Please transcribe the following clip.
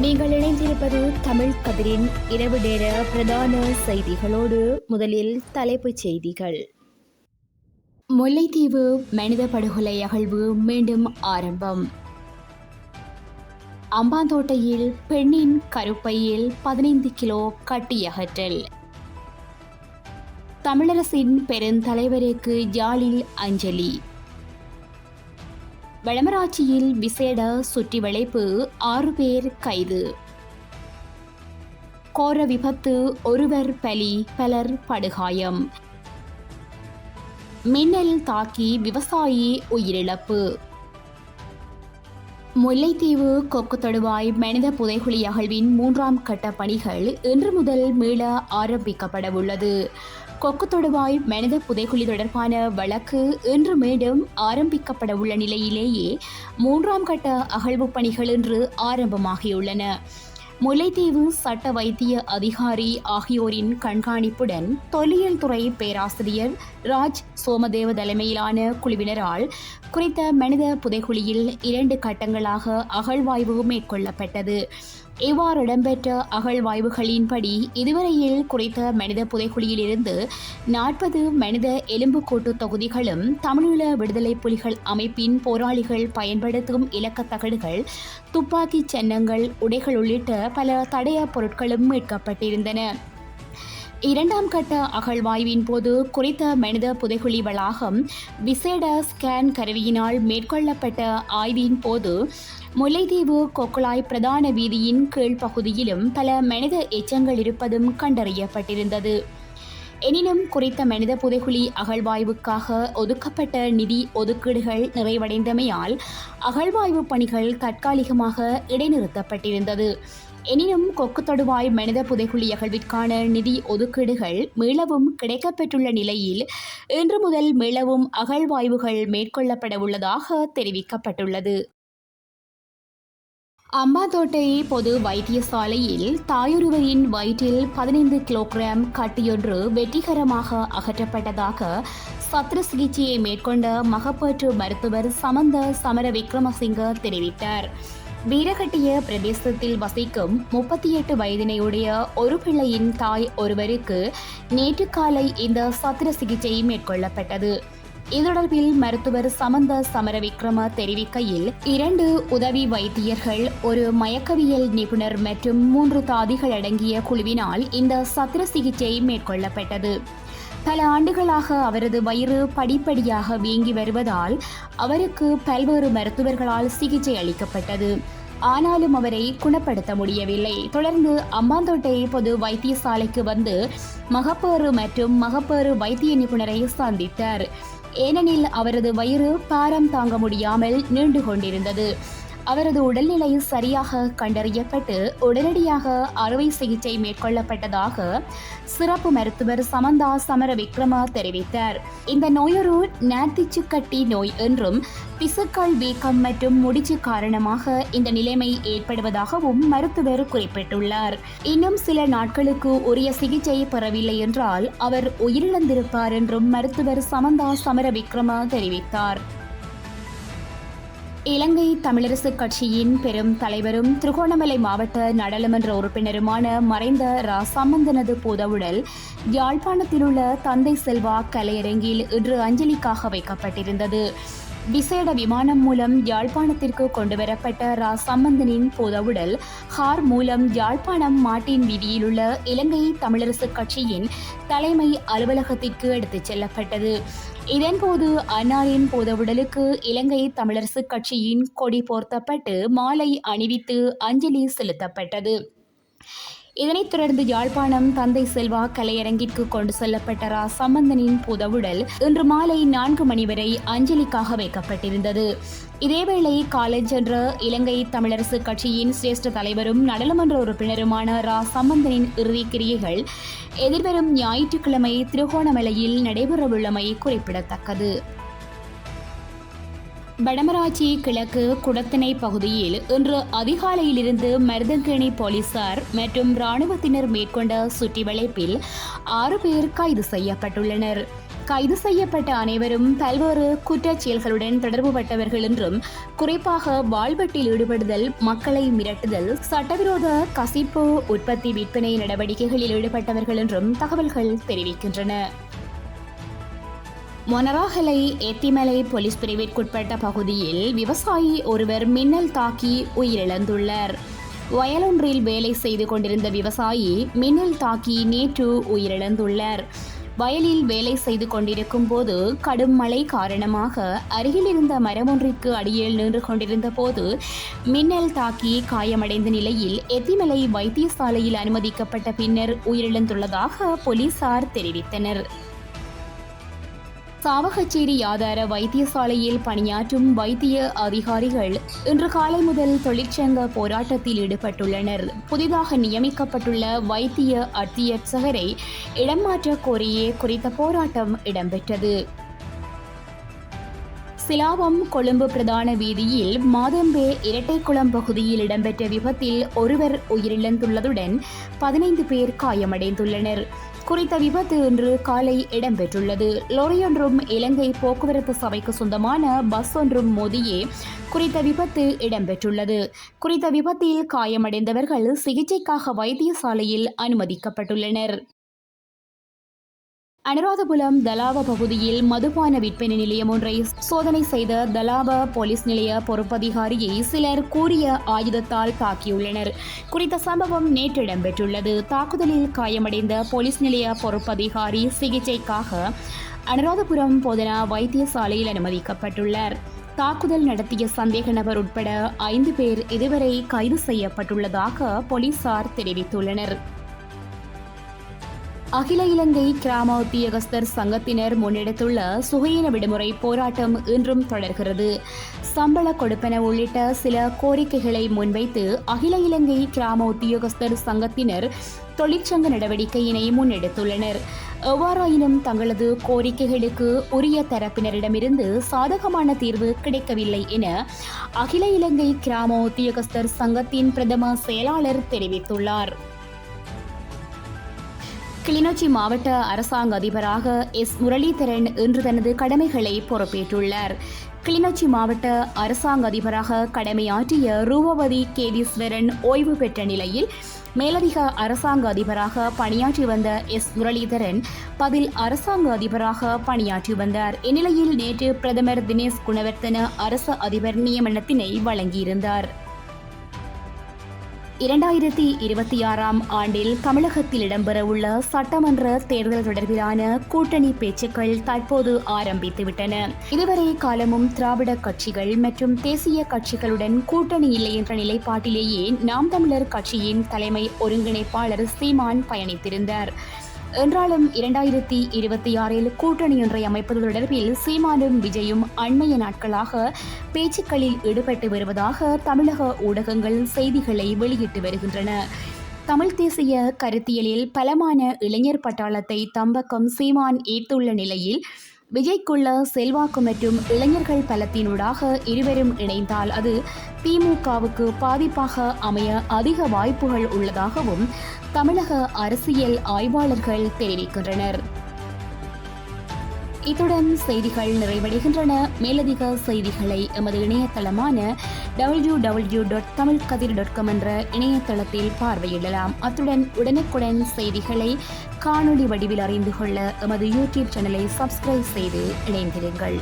நீங்கள் இணைந்திருப்பது தமிழ் கதிரின் இரவு நேர பிரதான செய்திகளோடு முதலில் தலைப்புச் செய்திகள். முல்லைத்தீவு மனித படுகொலை அகழ்வு மீண்டும் ஆரம்பம். அம்பாந்தோட்டையில் பெண்ணின் கருப்பையில் பதினைந்து கிலோ கட்டி அகற்றல். தமிழரசின் பெருந்தலைவருக்கு யாழில் அஞ்சலி. வளமராட்சியில் விசேட சுற்றி வளைப்பு ஆறு பேர் கைது. கோர விபத்து ஒருவர் பலி பலர் படுகாயம். மின்னல் தாக்கி விவசாயி உயிரிழப்பு. முல்லைத்தீவு கொக்கு தொடுவாய் மனித புதைகுழி அகழ்வின் மூன்றாம் கட்ட பணிகள் இன்று முதல் மீள ஆரம்பிக்கப்பட உள்ளது கொக்கு தொடுவாய் மனித புதைகுழி தொடர்பான வழக்கு இன்று மீண்டும் ஆரம்பிக்கப்பட உள்ள நிலையிலேயே மூன்றாம் கட்ட அகழ்வு பணிகள் இன்று ஆரம்பமாகியுள்ளன. முல்லைத்தீவு சட்ட வைத்திய அதிகாரி ஆகியோரின் கண்காணிப்புடன் தொல்லியல் துறை பேராசிரியர் ராஜ் சோமதேவ தலைமையிலான குழுவினரால் குறித்த மனித புதைகுழியில் இரண்டு கட்டங்களாக அகழ்வாய்வு மேற்கொள்ளப்பட்டது. இவ்வாறு இடம்பெற்ற அகழ்வாய்வுகளின்படி இதுவரையில் குறித்த மனித புதைக்குழியிலிருந்து நாற்பது மனித எலும்புக்கூட்டு தொகுதிகளும் தமிழீழ விடுதலை புலிகள் அமைப்பின் போராளிகள் பயன்படுத்தும் இலக்கத்தகடுகள் துப்பாக்கிச் சின்னங்கள் உடைகள் உள்ளிட்ட பல தடய பொருட்களும் மீட்கப்பட்டிருந்தன. இரண்டாம் கட்ட அகழ்வாய்வின் போது குறித்த மனித புதைகுழி வளாகம் விசேட ஸ்கேன் கருவியினால் மேற்கொள்ளப்பட்ட ஆய்வின் போது முல்லைத்தீவு கொக்குளாய் பிரதான வீதியின் கீழ்ப்பகுதியிலும் பல மனித எச்சங்கள் இருப்பதும் கண்டறியப்பட்டிருந்தது. எனினும் குறித்த மனித புதைகுழி அகழ்வாய்வுக்காக ஒதுக்கப்பட்ட நிதி ஒதுக்கீடுகள் நிறைவடைந்தமையால் அகழ்வாய்வு பணிகள் தற்காலிகமாக இடைநிறுத்தப்பட்டிருந்தது. எனினும் கொக்கு தொடுவாய் மனித புதைகுழி அகழ்விற்கான நிதி ஒதுக்கீடுகள் மீளவும் கிடைக்கப்பெற்றுள்ள நிலையில் இன்று முதல் மீளவும் அகழ்வாய்வுகள் மேற்கொள்ளப்பட உள்ளதாக தெரிவிக்கப்பட்டுள்ளது. அம்பாத்தோட்டை பொது வைத்தியசாலையில் தாயொருவரின் வயிற்றில் பதினைந்து கிலோகிராம் கட்டியொன்று வெற்றிகரமாக அகற்றப்பட்டதாக சத்திர சிகிச்சையை மேற்கொண்ட மகப்பேற்று மருத்துவர் சமந்த சமர விக்ரமசிங்க தெரிவித்தார். வீரகட்டிய பிரதேசத்தில் வசிக்கும் முப்பத்தி எட்டு வயதினையுடைய ஒரு பிள்ளையின் தாய் ஒருவருக்கு நேற்று காலை இந்த சத்திர சிகிச்சை மேற்கொள்ளப்பட்டது. இது தொடர்பில் மருத்துவர் சமந்த சமர விக்ரம தெரிவிக்கையில் இரண்டு உதவி வைத்தியர்கள் ஒரு மயக்கவியல் நிபுணர் மற்றும் மூன்று தாதிகள் அடங்கிய குழுவினால் இந்த சத்திர சிகிச்சை மேற்கொள்ளப்பட்டது. பல ஆண்டுகளாக அவரது வயிறு படிப்படியாக வீங்கி வருவதால் அவருக்கு பல்வேறு மருத்துவர்களால் சிகிச்சை அளிக்கப்பட்டது. ஆனாலும் அவரை குணப்படுத்த முடியவில்லை. தொடர்ந்து அம்பாந்தோட்டை பொது வைத்தியசாலைக்கு வந்து மகப்பேறு மற்றும் மகப்பேறு வைத்திய நிபுணரை சந்தித்தார். ஏனெனில் அவரது வயிறு பாரம் தாங்க முடியாமல் நீண்டு கொண்டிருந்தது அவரது உடல்நிலை சரியாக கண்டறியப்பட்டு உடனடியாக அறுவை சிகிச்சை மேற்கொள்ளப்பட்டதாக சிறப்பு மருத்துவர் சமந்தா சமர விக்ரமா தெரிவித்தார். இந்த நோயொரு நேர்த்திச்சுக்கட்டி நோய் என்றும் பிசுக்கள் வீக்கம் மற்றும் முடிச்சு காரணமாக இந்த நிலைமை ஏற்படுவதாகவும் மருத்துவர் குறிப்பிட்டுள்ளார். இன்னும் சில நாட்களுக்கு உரிய சிகிச்சை பெறவில்லை என்றால் அவர் உயிரிழந்திருப்பார் என்றும் மருத்துவர் சமந்தா சமர விக்ரமா தெரிவித்தார். இலங்கை தமிழரசுக் கட்சியின் பெரும் தலைவரும் திருகோணமலை மாவட்ட நாடாளுமன்ற உறுப்பினருமான மறைந்த ரா சம்பந்தனது பூதவுடல் யாழ்ப்பாணத்திலுள்ள தந்தை செல்வா கலையரங்கில் இன்று அஞ்சலிக்காக வைக்கப்பட்டிருந்தது. விசேட விமானம் மூலம் யாழ்ப்பாணத்திற்கு கொண்டுவரப்பட்ட ரா சம்பந்தனின் பூதவுடல் ஹார் மூலம் யாழ்ப்பாணம் மாட்டின் வீதியிலுள்ள இலங்கை தமிழரசுக் கட்சியின் தலைமை அலுவலகத்திற்கு எடுத்துச் செல்லப்பட்டது. இதன்போது அன்னாரின் பூதவுடலுக்கு இலங்கை தமிழரசுக் கட்சியின் கொடி போர்த்தப்பட்டு மாலை அணிவித்து அஞ்சலி செலுத்தப்பட்டது. இதனைத் தொடர்ந்து யாழ்ப்பாணம் தந்தை செல்வா கலையரங்கிற்கு கொண்டு செல்லப்பட்ட ரா சம்பந்தனின் புதவுடல் இன்று மாலை நான்கு மணி வரை அஞ்சலிக்காக வைக்கப்பட்டிருந்தது. இதேவேளை காலஞ்சென்ற இலங்கை தமிழரசு கட்சியின் சிரேஷ்ட தலைவரும் நாடாளுமன்ற உறுப்பினருமான ரா சம்பந்தனின் இறுதிக்கிரியைகள் எதிர்வரும் ஞாயிற்றுக்கிழமை திருகோணமலையில் நடைபெறவுள்ளமை குறிப்பிடத்தக்கது. வடமராட்சி கிழக்கு குடத்தினை பகுதியில் இன்று அதிகாலையிலிருந்து மருதங்கேணி போலீசார் மற்றும் இராணுவத்தினர் மேற்கொண்ட சுற்றிவளைப்பில் ஆறு பேர் கைது செய்யப்பட்டுள்ளனர். கைது செய்யப்பட்ட அனைவரும் பல்வேறு குற்றச் செயல்களுடன் தொடர்புபட்டவர்கள் என்றும் குறிப்பாக வாழ்வெட்டில் ஈடுபடுதல் மக்களை மிரட்டுதல் சட்டவிரோத கசிப்பு உற்பத்தி விற்பனை நடவடிக்கைகளில் ஈடுபட்டவர்கள் என்றும் தகவல்கள் தெரிவிக்கின்றன. மொனராகலை எத்திமலை போலீஸ் பிரிவிற்குட்பட்ட பகுதியில் விவசாயி ஒருவர் மின்னல் தாக்கி உயிரிழந்துள்ளார். வயலொன்றில் வேலை செய்து கொண்டிருந்த விவசாயி மின்னல் தாக்கி நேற்று உயிரிழந்துள்ளார். வயலில் வேலை செய்து கொண்டிருக்கும் போது கடும் மழை காரணமாக அருகில் இருந்த மரமொன்றிற்கு அடியில் நின்று கொண்டிருந்த போது மின்னல் தாக்கி காயமடைந்த நிலையில் எத்திமலை வைத்தியசாலையில் அனுமதிக்கப்பட்ட பின்னர் உயிரிழந்துள்ளதாக போலீசார் தெரிவித்தனர். சாவகச்சேரி ஆதார வைத்தியசாலையில் பணியாற்றும் வைத்திய அதிகாரிகள் இன்று காலை முதல் தொழிற்சங்க போராட்டத்தில் ஈடுபட்டுள்ளனர். புதிதாக நியமிக்கப்பட்டுள்ள வைத்திய அத்தியட்சகரை இடமாற்ற கோரியே குறித்த போராட்டம் இடம்பெற்றது. சிலாவம் கொழும்பு பிரதான வீதியில் மாதம்பே இரட்டைக்குளம் பகுதியில் இடம்பெற்ற விபத்தில் ஒருவர் உயிரிழந்துள்ளதுடன் பதினைந்து பேர் காயமடைந்துள்ளனர். குறித்த விபத்து இன்று காலை இடம்பெற்றுள்ளது. லொரியொன்றும் இலங்கை போக்குவரத்து சபைக்கு சொந்தமான பஸ் ஒன்றும் மோதியே குறித்த விபத்து இடம்பெற்றுள்ளது. குறித்த விபத்தில் காயமடைந்தவர்கள் சிகிச்சைக்காக வைத்தியசாலையில் அனுமதிக்கப்பட்டுள்ளனர். அனுராதபுரம் தலாவ பகுதியில் மதுபான விற்பனை நிலையம் ஒன்றை சோதனை செய்த தலாவ போலீஸ் நிலைய பொறுப்பதிகாரியை சிலர் கூறிய ஆயுதத்தால் தாக்கியுள்ளனர். குறித்த சம்பவம் நேற்று இடம்பெற்றுள்ளது. தாக்குதலில் காயமடைந்த போலீஸ் நிலைய பொறுப்பதிகாரி சிகிச்சைக்காக அனுராதபுரம் போதனா வைத்தியசாலையில் அனுமதிக்கப்பட்டுள்ளார். தாக்குதல் நடத்திய சந்தேக நபர் உட்பட ஐந்து பேர் இதுவரை கைது செய்யப்பட்டுள்ளதாக போலீசார் தெரிவித்துள்ளனர். அகில இலங்கை கிராம உத்தியோகஸ்தர் சங்கத்தினர் முன்னெடுத்துள்ள சுகையின விடுமுறை போராட்டம் இன்றும் தொடர்கிறது. சம்பள கொடுப்பன உள்ளிட்ட சில கோரிக்கைகளை முன்வைத்து அகில இலங்கை கிராம உத்தியோகஸ்தர் சங்கத்தினர் தொழிற்சங்க நடவடிக்கையினை முன்னெடுத்துள்ளனர். எவ்வாறாயினும் தங்களது கோரிக்கைகளுக்கு உரிய தரப்பினரிடமிருந்து சாதகமான தீர்வு கிடைக்கவில்லை என அகில இலங்கை கிராம உத்தியோகஸ்தர் சங்கத்தின் பிரதம செயலாளர் தெரிவித்துள்ளார். கிளிநொச்சி மாவட்ட அரசாங்க அதிபராக எஸ். முரளிதரன் இன்று தனது கடமைகளை பொறுப்பேற்றுள்ளார். கிளிநொச்சி மாவட்ட அரசாங்க அதிபராக கடமையாற்றிய ரூபவதி கேதீஸ்வரன் ஓய்வு பெற்ற நிலையில் மேலதிக அரசாங்க அதிபராக பணியாற்றி வந்த எஸ். முரளிதரன் பதில் அரசாங்க அதிபராக பணியாற்றி வந்தார். இந்நிலையில் நேற்று பிரதமர் தினேஷ் குணவர்த்தன அரச அதிபர் நியமனத்தினை வழங்கியிருந்தார். இரண்டாயிரத்தி இருபத்தி ஆறாம் ஆண்டில் தமிழகத்தில் இடம்பெறவுள்ள சட்டமன்ற தேர்தல் தொடர்பிலான கூட்டணி பேச்சுக்கள் தற்போது ஆரம்பித்துவிட்டன. இதுவரை காலமும் திராவிட கட்சிகள் மற்றும் தேசிய கட்சிகளுடன் கூட்டணி இல்லை என்ற நிலைப்பாட்டிலேயே நாம் தமிழர் கட்சியின் தலைமை ஒருங்கிணைப்பாளர் சீமான் பயணித்திருந்தார். என்றாலும் இரண்டாயிரத்தி இருபத்தி ஆறில் கூட்டணி ஒன்றை அமைப்பது தொடர்பில் சீமானும் விஜயும் அண்மைய நாட்களாக பேச்சுக்களில் ஈடுபட்டு வருவதாக தமிழக ஊடகங்கள் செய்திகளை வெளியிட்டு வருகின்றன. தமிழ் தேசிய கருத்தியலில் பலமான இளைஞர் பட்டாளத்தை தம்பக்கம் சீமான் ஈர்த்துள்ள நிலையில் விஜய்க்குள்ள செல்வாக்கு மற்றும் இளைஞர்கள் பலத்தினூடாக இருவரும் இணைந்தால் அது திமுகவுக்கு பாதிப்பாக அமைய அதிக வாய்ப்புகள் உள்ளதாகவும் தமிழக அரசியல் ஆய்வாளர்கள் தெரிவிக்கின்றனர். இத்துடன் செய்திகள் நிறைவடைகின்றன. மேலதிக செய்திகளை எமது இணையதளமான W W dot Tamil Kathir dot com என்ற இணையதளத்தில் பார்வையிடலாம். அத்துடன் உடனுக்குடன் செய்திகளை காணொலி வடிவில் அறிந்து கொள்ள எமது யூடியூப் சேனலை சப்ஸ்கிரைப் செய்து இணைந்திருங்கள்.